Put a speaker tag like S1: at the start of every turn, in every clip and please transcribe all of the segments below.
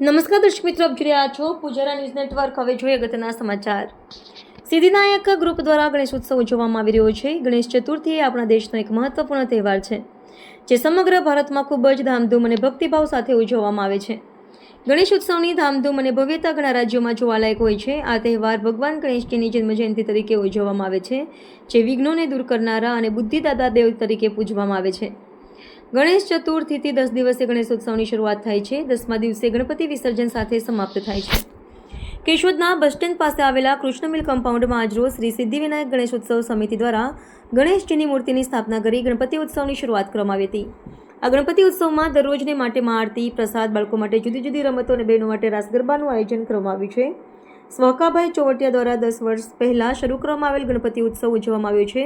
S1: નમસ્કાર દર્શક મિત્રો, આપ જોઈ રહ્યા છો પૂજારા ન્યૂઝ નેટવર્ક. હવે જોઈએ અગત્યના સમાચાર. સિદ્ધિનાયક ગ્રુપ દ્વારા ગણેશ ઉત્સવ ઉજવવામાં આવી રહ્યો છે. ગણેશ ચતુર્થી એ આપણા દેશનો એક મહત્વપૂર્ણ તહેવાર છે, જે સમગ્ર ભારતમાં ખૂબ જ ધામધૂમ અને ભક્તિભાવ સાથે ઉજવવામાં આવે છે. ગણેશ ઉત્સવની ધામધૂમ અને ભવ્યતા ઘણા રાજ્યોમાં જોવાલાયક હોય છે. આ તહેવાર ભગવાન ગણેશજીની જન્મજયંતિ તરીકે ઉજવવામાં આવે છે, જે વિઘ્નોને દૂર કરનારા અને બુદ્ધિદાતા દેવ તરીકે પૂજવામાં આવે છે. ગણેશ ચતુર્થીથી દસ દિવસે ગણેશ ઉત્સવની શરૂઆત થાય છે. દસમા દિવસે ગણપતિ વિસર્જન સાથે સમાપ્ત થાય છે. કેશોદના બસ સ્ટેન્ડ પાસે આવેલા કૃષ્ણ મિલ કમ્પાઉન્ડમાં આજરોજ શ્રી સિદ્ધિવિનાયક ગણેશ ઉત્સવ સમિતિ દ્વારા ગણેશજીની મૂર્તિની સ્થાપના કરી ગણપતિ ઉત્સવની શરૂઆત કરવામાં આવી હતી. આ ગણપતિ ઉત્સવમાં દરરોજને માટે આરતી, પ્રસાદ, બાળકો માટે જુદી જુદી રમતો અને બહેનો માટે રાસ ગરબાનું આયોજન કરવામાં આવ્યું છે. સ્વકાભાઈ ચોવટિયા દ્વારા દસ વર્ષ પહેલાં શરૂ કરવામાં આવેલ ગણપતિ ઉત્સવ ઉજવવામાં આવ્યો છે.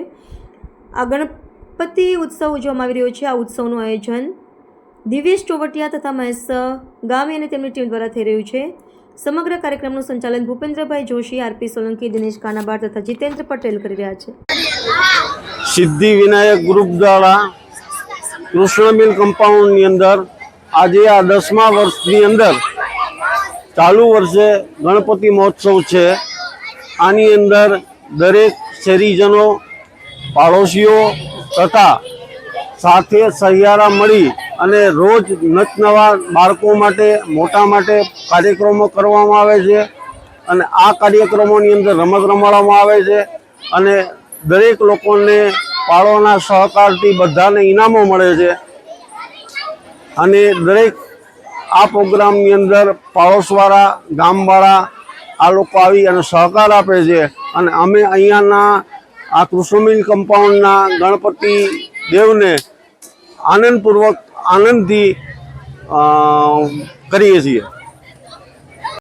S1: આ ગણપતિ ઉત્સવ ઉજવવામાં આવી રહ્યો છે. આ ઉત્સવનું આયોજન દિવ્યેશ ચોવટિયા તથા મહેશ ગામી અને તેમની ટીમ દ્વારા થઈ રહ્યું છે. સમગ્ર કાર્યક્રમનું સંચાલન ભૂપેન્દ્રભાઈ જોશી, આરપી સોલંકી, દિનેશ કાનાબાર તથા જીતેન્દ્ર પટેલ કરી રહ્યા છે.
S2: સિદ્ધિ વિનાયક ગ્રુપ દ્વારા કૃષ્ણમિલ કમ્પાઉન્ડની અંદર આજે આ દસમા વર્ષની અંદર ચાલુ વર્ષે ગણપતિ મહોત્સવ છે. આની અંદર દરેક શહેરીજનો, પાડોશીઓ તથા સાથે સહિયારા મળી અને રોજ નવા બાળકો માટે, મોટા માટે કાર્યક્રમો કરવામાં આવે છે અને આ કાર્યક્રમોની અંદર રમત રમાડવામાં આવે છે અને દરેક લોકોને પાળોના સહકારથી બધાને ઇનામો મળે છે. અને દરેક આ પ્રોગ્રામની અંદર પાડોશવાળા ગામવાળા આ લોકો આવી અને સહકાર આપે છે. અને અમે અહીંયાના આ કૃષ્ણમિલ કમ્પાઉન્ડના ગણપતિ દેવને આનંદપૂર્વક આનંદથી કરીએ છીએ.